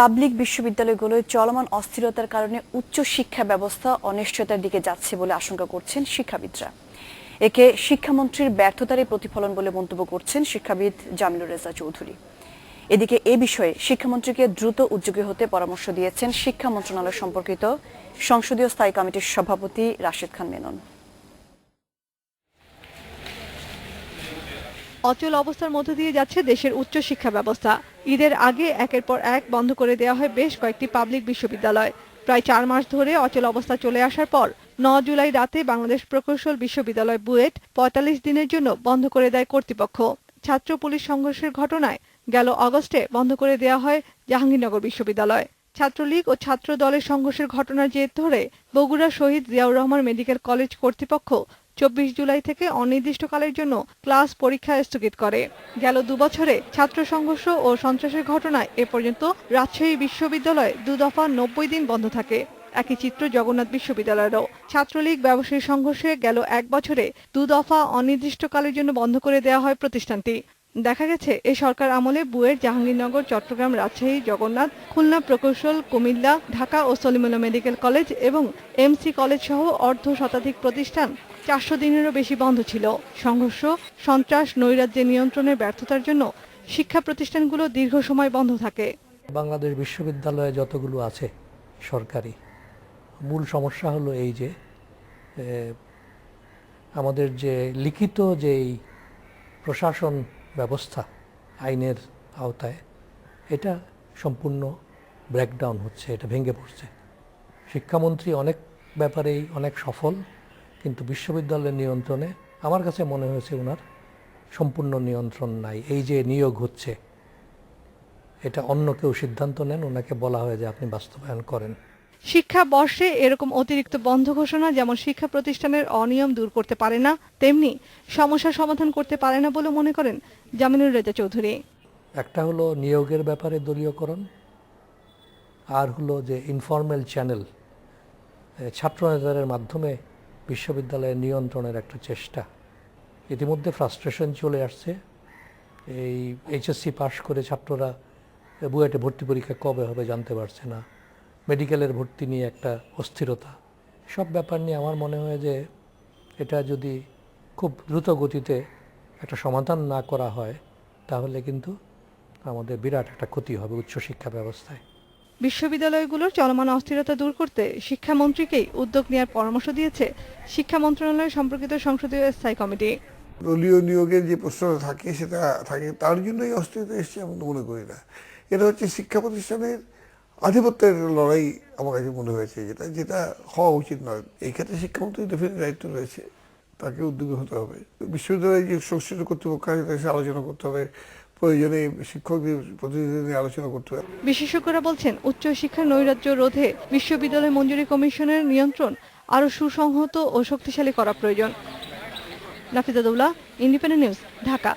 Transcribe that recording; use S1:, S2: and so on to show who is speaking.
S1: Public বিশ্ববিদ্যালয়গুলোয় চলমান অস্থিরতার কারণে উচ্চ শিক্ষা ব্যবস্থা অনিশ্চয়তার দিকে যাচ্ছে বলে আশঙ্কা করছেন শিক্ষাবিদরা। একে শিক্ষামন্ত্রীর ব্যর্থতারই প্রতিফলন বলে মন্তব্য করছেন শিক্ষাবিদ জামিলুর রেজা চৌধুরী। এদিকে এ বিষয়ে শিক্ষামন্ত্রীকে দ্রুত উদ্যোগী হতে পরামর্শ দিয়েছেন শিক্ষা মন্ত্রণালয় সম্পর্কিত সংসদীয় স্থায়ী কমিটির সভাপতি রাশেদ খান মেনন।
S2: অচল অবস্থার মধ্য দিয়ে যাচ্ছে দেশের উচ্চ শিক্ষা ব্যবস্থা। ঈদের আগে একের পর এক বন্ধ করে দেওয়া হয় বেশ কয়েকটি পাবলিক বিশ্ববিদ্যালয়। প্রায় চার মাস ধরে অচল অবস্থা চলে আসার পর ন জুলাই রাতে বাংলাদেশ প্রকৌশল বিশ্ববিদ্যালয় বুয়েট পঁয়তাল্লিশ দিনের জন্য বন্ধ করে দেয় কর্তৃপক্ষ। ছাত্র পুলিশ সংঘর্ষের ঘটনায় গেল অগস্টে বন্ধ করে দেওয়া হয় জাহাঙ্গীরনগর বিশ্ববিদ্যালয়। ছাত্রলীগ ও ছাত্র দলের সংঘর্ষের ঘটনার জের ধরে বগুড়া শহীদ জিয়াউর রহমান মেডিকেল কলেজ কর্তৃপক্ষ চব্বিশ জুলাই থেকে অনির্দিষ্টকালের জন্য ক্লাস পরীক্ষা স্থগিত করে। গেল দুবছরে ছাত্র সংঘর্ষ ও সন্ত্রাসের ঘটনায় এ পর্যন্ত রাজশাহী বিশ্ববিদ্যালয় দুদফা নব্বই দিন বন্ধ থাকে। একই চিত্র জগন্নাথ বিশ্ববিদ্যালয়েরও। ছাত্রলীগ ব্যবসায়ী সংঘর্ষে গেল এক বছরে দুদফা অনির্দিষ্টকালের জন্য বন্ধ করে দেওয়া হয় প্রতিষ্ঠানটি। দেখা গেছে এই সরকার আমলে বুয়েট জাহাঙ্গীরনগর, চট্টগ্রাম রাজশাহী, জগন্নাথ, খুলনা প্রকৌশল, কুমিল্লা, ঢাকা ও সলিমুল্লাহ মেডিকেল কলেজ এবং এমসি কলেজ সহ অর্ধ শতাধিক প্রতিষ্ঠান চারশো দিনেরও বেশি বন্ধ ছিল। সংঘর্ষ, সন্ত্রাস, নৈরাজ্যের নিয়ন্ত্রণের ব্যর্থতার জন্য শিক্ষা প্রতিষ্ঠানগুলো দীর্ঘ সময় বন্ধ থাকে।
S3: বাংলাদেশ বিশ্ববিদ্যালয়ে যতগুলো আছে সরকারি, মূল সমস্যা হলো এই যে আমাদের যে লিখিত যেই প্রশাসন ব্যবস্থা আইনের আওতায়। এটা সম্পূর্ণ ব্রেকডাউন হচ্ছে, এটা ভেঙে পড়ছে। শিক্ষামন্ত্রী অনেক ব্যাপারেই অনেক সফল, কিন্তু বিশ্ববিদ্যালয়ের নিয়ন্ত্রণে আমার কাছে মনে হয়েছে ওনার সম্পূর্ণ নিয়ন্ত্রণ নাই। এই যে নিয়োগ হচ্ছে, এটা অন্য কেউ সিদ্ধান্ত নেন, ওনাকে বলা হয় যে আপনি বাস্তবায়ন করেন।
S2: শিক্ষা বর্ষে এরকম অতিরিক্ত বন্ধ ঘোষণা যেমন শিক্ষা প্রতিষ্ঠানের অনিয়ম দূর করতে পারে না, তেমনি সমস্যা সমাধান করতে পারে না বলে মনে করেন জামিনুর রেজা চৌধুরী।
S3: একটা হলো নিয়োগের ব্যাপারে দলীয়করণ, আর হলো যে ইনফর্মাল চ্যানেল ছাত্রনেতাদের মাধ্যমে বিশ্ববিদ্যালয়ের নিয়ন্ত্রণের একটা চেষ্টা। ইতিমধ্যে ফ্রাস্ট্রেশন চলে আসছে। এই এইচএসসি পাশ করে ছাত্ররা বুয়েটে ভর্তি পরীক্ষা কবে হবে জানতে পারছে না। মেডিকেলের ভর্তি নিয়ে একটা অস্থিরতা। সব ব্যাপার নিয়ে আমার মনে হয় যে এটা যদি খুব দ্রুত গতিতে একটা সমাধান না করা হয় তাহলে কিন্তু আমাদের বিরাট একটা ক্ষতি হবে উচ্চশিক্ষা ব্যবস্থায়।
S2: বিশ্ববিদ্যালয়গুলোর চলমান অস্থিরতা দূর করতে শিক্ষামন্ত্রীকেই উদ্যোগ নেওয়ার পরামর্শ দিয়েছে শিক্ষা মন্ত্রণালয় সম্পর্কিত সংসদীয় স্থায়ী কমিটি।
S4: দলীয় নিয়োগের যে প্রশ্নটা থাকে সেটা থাকে তার জন্যই অস্থিরতা এসছে আমি মনে করি না। এটা হচ্ছে শিক্ষা প্রতিষ্ঠানের আধিপত্যের লড়াই আমার কাছে মনে হয়েছে যেটা যেটা হওয়া উচিত নয়। এই ক্ষেত্রে শিক্ষামন্ত্রীর ডেফিনেট দায়িত্ব রয়েছে। তাকে উদ্যোগী হতে হবে। বিশ্ববিদ্যালয়ের যে সংশ্লিষ্ট কর্তৃপক্ষ আছে আলোচনা করতে হবে। প্রয়োজনে শিক্ষকদের প্রতিনিধিদের নিয়ে আলোচনা করতে হবে।
S2: বিশেষজ্ঞরা বলছেন উচ্চশিক্ষার নৈরাজ্য রোধে বিশ্ববিদ্যালয় মঞ্জুরি কমিশনের নিয়ন্ত্রণ আরও সুসংহত ও শক্তিশালী করা প্রয়োজন। Nafiza Doula independent news Dhaka.